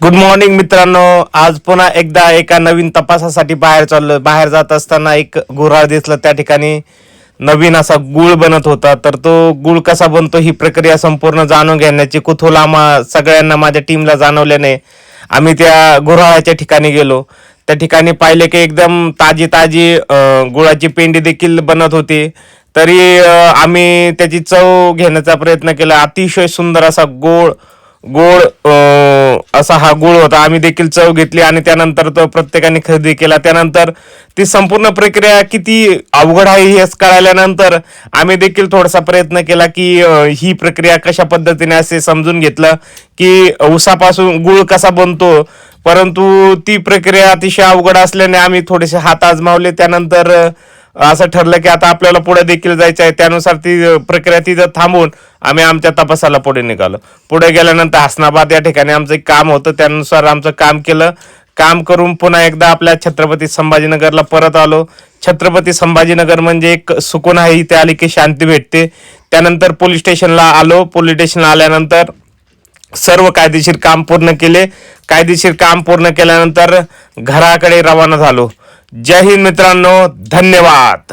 Good morning मित्रांनो. आज पुन्हा एकदा एका नवीन तपासासाठी बाहेर चाललो बाहेर जात असताना एक गुऱ्हाळ दिसलं त्या ठिकाणी. नवीन असा गुळ बनत होता. तर तो गुळ कसा बनतो ही प्रक्रिया संपूर्ण जाणून घेण्याची कुतूहल आम्हा सगळ्यांना माझ्या टीमला जाणवल्याने आम्ही त्या गुऱ्हाळाच्या ठिकाणी गेलो. त्या ठिकाणी पाहिले की एकदम ताजी ताजी गुळाची पेंडी देखील बनत होती. तरी आम्ही त्याची चव घेण्याचा प्रयत्न केला. अतिशय सुंदर असा गोळ गोड असा हा गुळ होता. आम्ही देखील चव घेतली आणि त्यानंतर तो प्रत्येकाने खरेदी केला. त्यानंतर ती संपूर्ण प्रक्रिया किती अवघड आहे हे कळाल्यानंतर आम्ही देखील थोडासा प्रयत्न केला की ही प्रक्रिया कशा पद्धतीने असे समजून घेतलं की उसापासून गुळ कसा बनतो. परंतु ती प्रक्रिया अतिशय अवघड असल्याने आम्ही थोडेसे हात आजमावले. त्यानंतर असं ठरलं की आता आपल्याला पुढे देखील जायचं आहे. त्यानुसार ती प्रक्रिया तिथं थांबवून आम्ही आमच्या तपासाला पुढे निघालो. पुढे गेल्यानंतर हसनाबाद या ठिकाणी आमचं एक काम होतं. त्यानुसार आमचं काम केलं. काम करून पुन्हा एकदा आपल्या छत्रपती संभाजीनगरला परत आलो. छत्रपती संभाजीनगर म्हणजे एक सुकून आहे. इथे आली की शांती भेटते. त्यानंतर पोलीस स्टेशनला आलो. पोलीस स्टेशनला आल्यानंतर सर्व कायदेशीर काम पूर्ण केले. कायदेशीर काम पूर्ण केल्यानंतर घराकडे रवाना झालो. जय हिंद मित्रांनो धन्यवाद.